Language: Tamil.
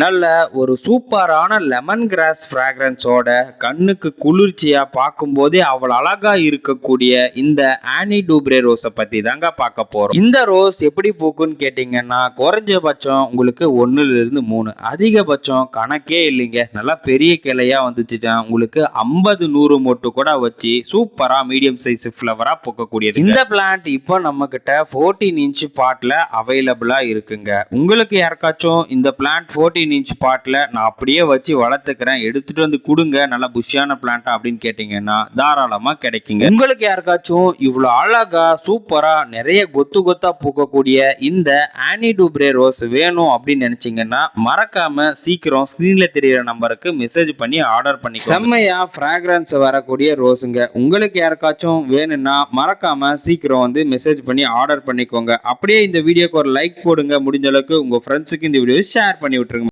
நல்ல ஒரு சூப்பரான லெமன் கிராஸ் ஃப்ராக்ரன்ஸோட கண்ணுக்கு குளிர்ச்சியாக பார்க்கும்போதே அவ்வளோ அழகாக இருக்கக்கூடிய இந்த ஆனி டூப்ரே ரோஸை பற்றி தாங்க பார்க்க போகிறோம் இந்த ரோஸ் எப்படி பூக்குன்னு கேட்டிங்கன்னா குறைஞ்சபட்சம் உங்களுக்கு ஒன்றுலேருந்து மூணு. அதிகபட்சம் கணக்கே இல்லைங்க. நல்லா பெரிய கிளையாக வந்துச்சுன்னா உங்களுக்கு ஐம்பது நூறு மொட்டு கூட வச்சு சூப்பராக மீடியம் சைஸ் ஃப்ளவராக பூக்கக்கூடியது. இந்த பிளான்ட் இப்போ நம்மக்கிட்ட ஃபோர்டீன் இன்ச் பாட்டில் அவைலபிளாக இருக்குங்க. உங்களுக்கு யாருக்காச்சும் இந்த பிளான்ட் ஃபோர்டீன் இன்ச் பாட்டில் நான் அப்படியே வச்சு வளர்த்துக்கிறேன். எடுத்துகிட்டு வந்து கொடுங்க. நல்லா புஷியான பிளான்ட்டா அப்படின்னு கேட்டிங்கன்னா தாராளமாக கிடைக்குங்க. உங்களுக்கு யாருக்காச்சும் இவ்வளோ அழகா சூப்பராக நிறைய கொத்து கொத்தாக பூக்கக்கூடிய இந்த ஆனி டூப்ரே ரோஸ் வேணும் அப்படின்னு நினச்சிங்கன்னா மறக்காம சீக்கிரம் ஸ்க்ரீனில் தெரிகிற நம்பருக்கு மெசேஜ் பண்ணி ஆர்டர் பண்ணி செம்மையாக ஃப்ராக்ரன்ஸ் வரக்கூடிய ரோஸுங்க உங்களுக்கு யாருக்காச்சும் வேணும்னா மறக்காம சீக்கிரம் வந்து மெசேஜ் பண்ணி ஆர்டர் பண்ணிக்கோங்க. அப்படியே இந்த வீடியோக்கு ஒரு லைக் போடுங்க. முடிஞ்ச அளவுக்கு உங்கள் ஃப்ரெண்ட்ஸுக்கு இந்த வீடியோ ஷேர் பண்ணி விட்டுருங்க.